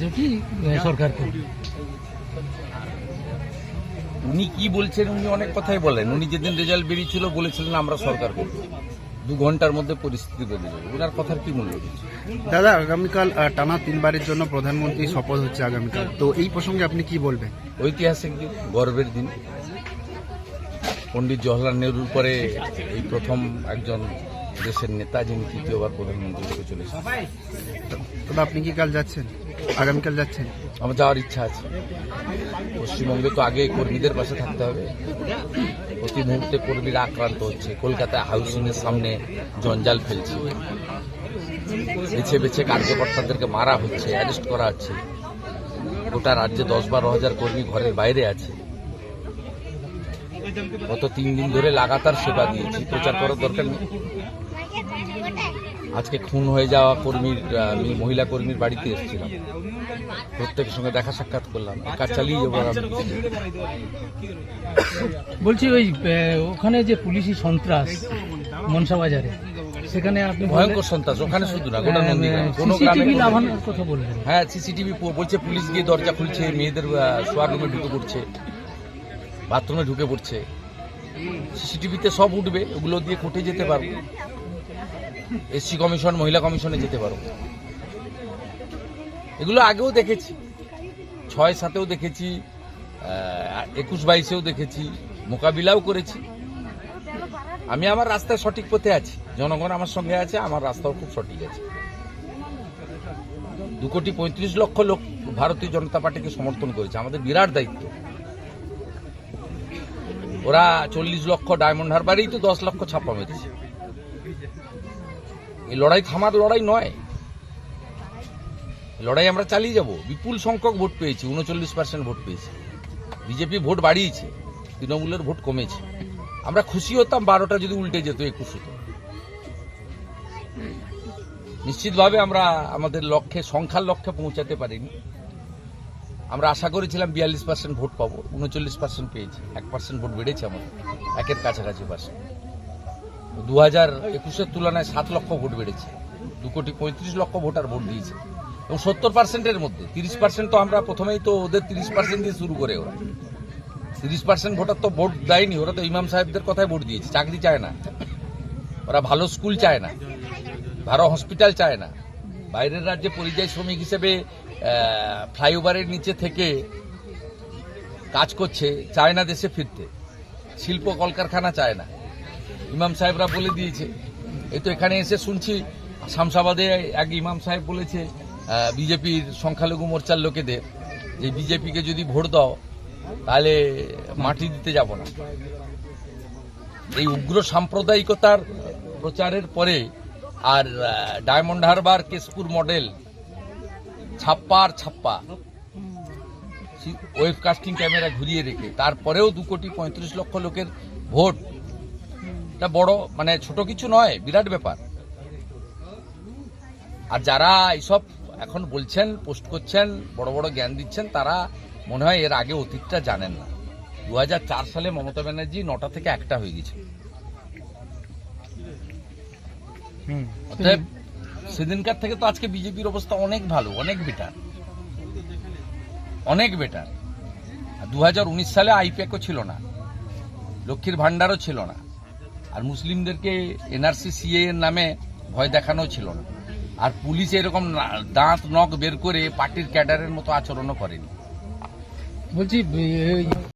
যেটি সরকারকে। উনি কি বলছেন উনি অনেক কথাই বলেন। উনি যেদিন রেজাল্ট বেরিয়েছিল বলেছিলেন আমরা সরকার করব। দু ঘণ্টার মধ্যে পরিস্থিতি বদলে যাবে। ওনার কথার কি মূল্য দাদা আগামীকাল টানা তিনবারের জন্য প্রধানমন্ত্রী শপথ হচ্ছে আগামীকাল। তো এই প্রসঙ্গে আপনি কি বলবেন? ঐতিহাসিক দিন গর্বের দিন। পণ্ডিত জওয়াহরলাল নেহরুর পরে এই প্রথম একজন দেশের নেতা যিনি তৃতীয়বার প্রধানমন্ত্রী হতে চলেছেন। তবে আপনি কি কাল যাচ্ছেন? আগামীকাল যাচ্ছেন? আমার যাওয়ার ইচ্ছা আছে। পশ্চিমবঙ্গে তো আগে কর্মীদের পাশে থাকতে হবে। প্রতি মুহূর্তে কর্মীরা আক্রান্ত হচ্ছে। কলকাতায় হাউসিং এর সামনে জঞ্জাল ফেলছে। বেছে বেছে কার্যকর্তাদেরকে মারা হচ্ছে অ্যারেস্ট করা হচ্ছে। গোটা রাজ্যে দশ বারো হাজার কর্মী ঘরের বাইরে আছে। গত তিন দিন ধরে লাগাতার সেবা দিয়েছি। প্রচার করার দরকার নেই। আজকে খুন হয়ে যাওয়া কর্মীর আমি মহিলা কর্মীর বাড়িতে এসেছিলাম। প্রত্যেকের সঙ্গে দেখা সাক্ষাৎ করলাম। কাজ চালিয়ে যাব বলছি ওই ওখানে যে পুলিশি সন্ত্রাস মনসা বাজারে সেখানে আপনি ভয়ঙ্কর সন্ত্রাস ওখানে শুধু না গোটা নন্দীগ্রাম। কোনো গ্রামে সিসিটিভি কোনো- কথা বললেন। হ্যাঁ সিসিটিভি বলছে পুলিশ গিয়ে দরজা খুলছে মেয়েদের শোয়ার রুমে ঢুকে পড়ছে বাথরুমে ঢুকে পড়ছে। সিসিটিভিতে সব উঠবে ওগুলো দিয়ে কোর্টে যেতে পারব। এসসি কমিশন, মহিলা কমিশনে যেতে পারব এগুলো আগেও দেখেছি। ছয় সাতেও দেখেছি একুশ বাইশেও দেখেছি, মোকাবিলাও করেছি। আমি আমার রাস্তায় সঠিক পথে আছি। জনগণ আমার সঙ্গে আছে, আমার রাস্তাও খুব সঠিক আছে। দু কোটি পঁয়ত্রিশ লক্ষ লোক ভারতীয় জনতা পার্টিকে সমর্থন করেছে। আমাদের বিরাট দায়িত্ব। ওরা চল্লিশ লক্ষ ডায়মন্ড হারবারেই তো দশ লক্ষ ছাপা মেরেছে। এই লড়াই থামার লড়াই নয়। লড়াই আমরা চালিয়ে যাব। বিপুল সংখ্যক ভোট পেয়েছি, উনচল্লিশ পার্সেন্ট ভোট পেয়েছি। বিজেপি ভোট বাড়িয়েছে, তৃণমূলের ভোট কমেছে। আমরা খুশি হতাম বারোটা যদি উল্টে যেত, একুশ হতো। নিশ্চিতভাবে আমরা আমাদের লক্ষ্যে, সংখ্যার লক্ষ্যে পৌঁছাতে পারিনি। আমরা আশা করেছিলাম বিয়াল্লিশ পার্সেন্ট ভোট পাবো, উনচল্লিশ পার্সেন্ট পেয়েছি, এক পার্সেন্ট ভোট বেড়েছে আমাদের, একের কাছাকাছি পার্সেন্ট দু হাজার একুশের তুলনায় সাত লক্ষ ভোট বেড়েছে। দু কোটি পঁয়ত্রিশ লক্ষ ভোটার ভোট দিয়েছে। এবং সত্তর পার্সেন্টের মধ্যে, তিরিশ পার্সেন্ট তো আমরা প্রথমেই তো ওদের তিরিশ পার্সেন্ট দিয়ে শুরু করে ওরা। তিরিশ পার্সেন্ট ভোটার তো ভোট দেয়নি, ওরা তো ইমাম সাহেবদের কথাই ভোট দিয়েছে, চাকরি চায় না। ওরা ভালো স্কুল চায় না, ভালো হসপিটাল চায় না। বাইরের রাজ্যে পরিযায়ী শ্রমিক হিসেবে ফ্লাইওভারের নিচে থেকে কাজ করছে, চায় না দেশে ফিরতে। শিল্প কলকারখানা চায় না। ইমাম সাহেবরা বলে দিয়েছে। এই তো এখানে এসে শুনছি, শামসাবাদে এক ইমাম সাহেব বলেছে বিজেপির সংখ্যালঘু মোর্চার লোকেদের যে বিজেপিকে যদি ভোট দাও, তাহলে মাটি দিতে যাব না। এই উগ্র সাম্প্রদায়িকতার প্রচারের পরে আর ডায়মন্ড হারবার কেশপুর মডেল ছাপ্পা আর ছাপ্পা ওয়েব কাস্টিং ক্যামেরা ঘুরিয়ে রেখে, তারপরেও দু কোটি পঁয়ত্রিশ লক্ষ লোকের ভোট এটা বড় মানে ছোট কিছু নয় বিরাট ব্যাপার। আর যারা এইসব এখন বলছেন পোস্ট করছেন বড় বড় জ্ঞান দিচ্ছেন তারা মনে হয় এর আগে অতীতটা জানেন না। দু হাজার চার সালে মমতা ব্যানার্জি নটা থেকে একটা হয়ে গেছে অতএব সেদিনকার থেকে তো আজকে বিজেপির অবস্থা অনেক ভালো অনেক বেটার অনেক বেটার দু হাজার উনিশ সালে আইপ্যাকও ছিল না লক্ষ্মীর ভান্ডারও ছিল না। আর মুসলিমদেরকে এনআরসি, সিএ এর নামে ভয় দেখানো ছিল না। আর পুলিশ এরকম দাঁত, নখ বের করে পার্টির ক্যাডারের মতো আচরণও করেনি। বলছি